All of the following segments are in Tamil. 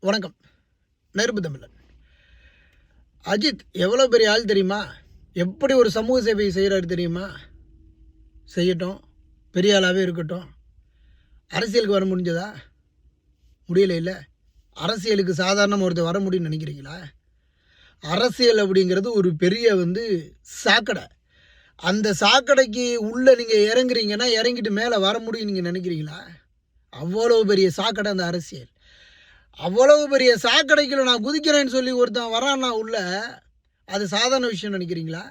வணக்கம். நெருப்பு தமிழன். அஜித் எவ்வளோ பெரிய ஆள் தெரியுமா? எப்படி ஒரு சமூக சேவையை செய்கிறாரு தெரியுமா? செய்யட்டும். பெரிய ஆளாகவே இருக்கட்டும். அரசியலுக்கு வர முடிஞ்சதா? முடியல இல்லை. அரசியலுக்கு சாதாரண ஒருத்தர் வர முடியும்னு நினைக்கிறீங்களா? அரசியல் அப்படிங்கிறது ஒரு பெரிய வந்து சாக்கடை. அந்த சாக்கடைக்கு உள்ளே நீங்கள் இறங்குறீங்கன்னா இறங்கிட்டு மேலே வர முடியும் நீங்கள் நினைக்கிறீங்களா? அவ்வளோ பெரிய சாக்கடை அந்த அரசியல். அவ்வளவு பெரிய சாக்கடைக்குள்ள நான் குதிக்கிறேன்னு சொல்லி ஒருத்தன் வரான்னா உள்ள அது சாதாரண விஷயம் நினைக்கிறீங்களா?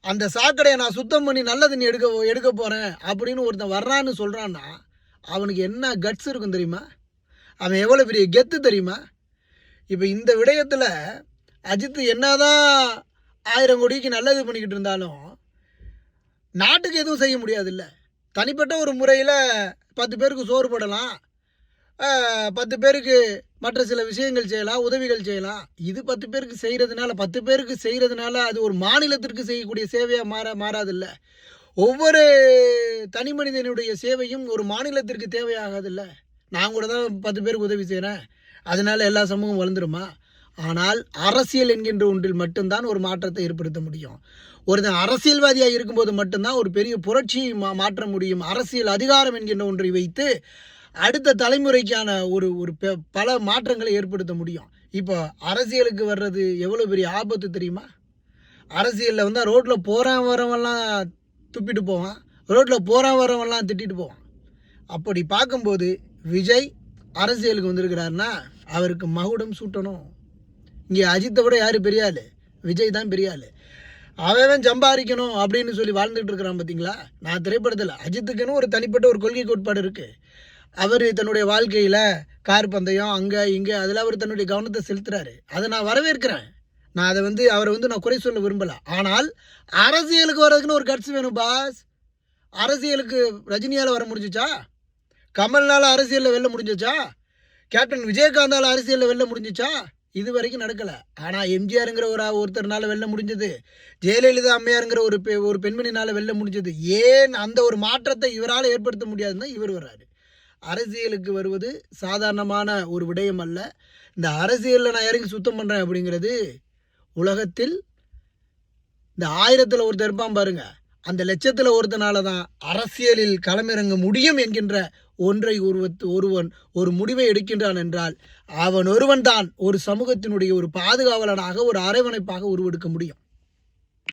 அந்த சாக்கடையை நான் சுத்தம் பண்ணி நல்ல தண்ணி எடுக்க எடுக்க போகிறேன் அப்படின்னு ஒருத்தன் வர்றான்னு சொல்கிறான்னா அவனுக்கு என்ன கட்ஸ் இருக்கும் தெரியுமா? அவன் எவ்வளோ பெரிய கெத்து தெரியுமா? இப்போ இந்த விடயத்தில் அஜித் என்னதான் ஆயிரம் கோடிக்கு நல்லது பண்ணிக்கிட்டு இருந்தாலும் நாட்டுக்கு எதுவும் செய்ய முடியாதுல்ல. தனிப்பட்ட ஒரு முறையில் பத்து பேருக்கு சோறு போடலாம் பத்து பேருக்கு மற்ற சில விஷயங்கள் செய்யலாம் உதவிகள் செய்யலாம். இது பத்து பேருக்கு செய்கிறதுனால பத்து பேருக்கு செய்கிறதுனால அது ஒரு மாநிலத்திற்கு செய்யக்கூடிய சேவையாக மாற மாறாதில்ல. ஒவ்வொரு தனி மனிதனுடைய சேவையும் ஒரு மாநிலத்திற்கு தேவையாகாதில்ல. நான் கூட தான் பத்து பேருக்கு உதவி செய்கிறேன் அதனால எல்லா சமூகம் வளர்ந்துருமா? ஆனால் அரசியல் என்கின்ற ஒன்றில் மட்டும்தான் ஒரு மாற்றத்தை ஏற்படுத்த முடியும். ஒருத்தன் அரசியல்வாதியாக இருக்கும்போது மட்டும்தான் ஒரு பெரிய புரட்சியை மா மாற்ற முடியும். அரசியல் அதிகாரம் என்கின்ற ஒன்றை வைத்து அடுத்த தலைமுறைக்கான ஒரு ஒரு பெ- பல மாற்றங்களை ஏற்படுத்த முடியும். இப்போ அரசியலுக்கு வர்றது எவ்வளோ பெரிய ஆபத்து தெரியுமா? அரசியலில் வந்து ரோட்டில் போகிறான் வரவெல்லாம் துப்பிட்டு போவான். ரோட்டில் போகிறான் வரவெல்லாம் திட்டிட்டு போவான். அப்படி பார்க்கும்போது விஜய் அரசியலுக்கு வந்திருக்கிறாருன்னா அவருக்கு மகுடம் சூட்டணும். இங்கே அஜித்தை விட யார் பெரிய ஆள்? விஜய் தான் பெரிய ஆள். அவன் சம்பாதிக்கணும் அப்படின்னு சொல்லி வாழ்ந்துகிட்டு இருக்கிறான் பார்த்தீங்களா நான் திரைப்படத்தில் அஜித்துக்குன்னு ஒரு தனிப்பட்ட ஒரு கொள்கை கோட்பாடு இருக்குது அவர் தன்னுடைய வாழ்க்கையில் கார் பந்தயம் அங்கே இங்கே அதில் அவர் தன்னுடைய கவனத்தை செலுத்துறாரு. அதை நான் வரவேற்கிறேன். நான் அதை வந்து அவரை வந்து நான் குறை சொல்ல விரும்பலை. ஆனால் அரசியலுக்கு வர்றதுக்குன்னு ஒரு கட்சி வேணும் பாஸ் அரசியலுக்கு ரஜினியால் வர முடிஞ்சிச்சா? கமல்னால் அரசியலில் வெல்ல முடிஞ்சிச்சா? கேப்டன் விஜயகாந்தால் அரசியலில் வெல்ல முடிஞ்சிச்சா? இது வரைக்கும் நடக்கலை. ஆனால் எம்ஜிஆருங்கிற ஒரு ஒருத்தர்னால வெல்ல முடிஞ்சது. ஜெயலலிதா அம்மையாருங்கிற ஒரு பெ ஒரு பெண்மணினால் வெல்ல முடிஞ்சது. ஏன் அந்த ஒரு மாற்றத்தை இவரால் ஏற்படுத்த முடியாதுன்னா இவர் வர்றாரு. அரசியலுக்கு வருவது சாதாரணமான ஒரு விடயம் அல்ல. இந்த அரசியலில் நான் இறங்கி சுத்தம் பண்ணுறேன் அப்படிங்கிறது உலகத்தில் இந்த ஆயிரத்தில் ஒருத்தர் இருப்பான் பாருங்க. அந்த லட்சத்தில் ஒருத்தனால தான் அரசியலில் களமிறங்க முடியும் என்கின்ற ஒன்றை ஒருவத்து ஒருவன் ஒரு முடிவை எடுக்கின்றான் என்றால் அவன் ஒருவன் தான் ஒரு சமூகத்தினுடைய ஒரு பாதுகாவலனாக ஒரு அரவணைப்பாக உருவெடுக்க முடியும்.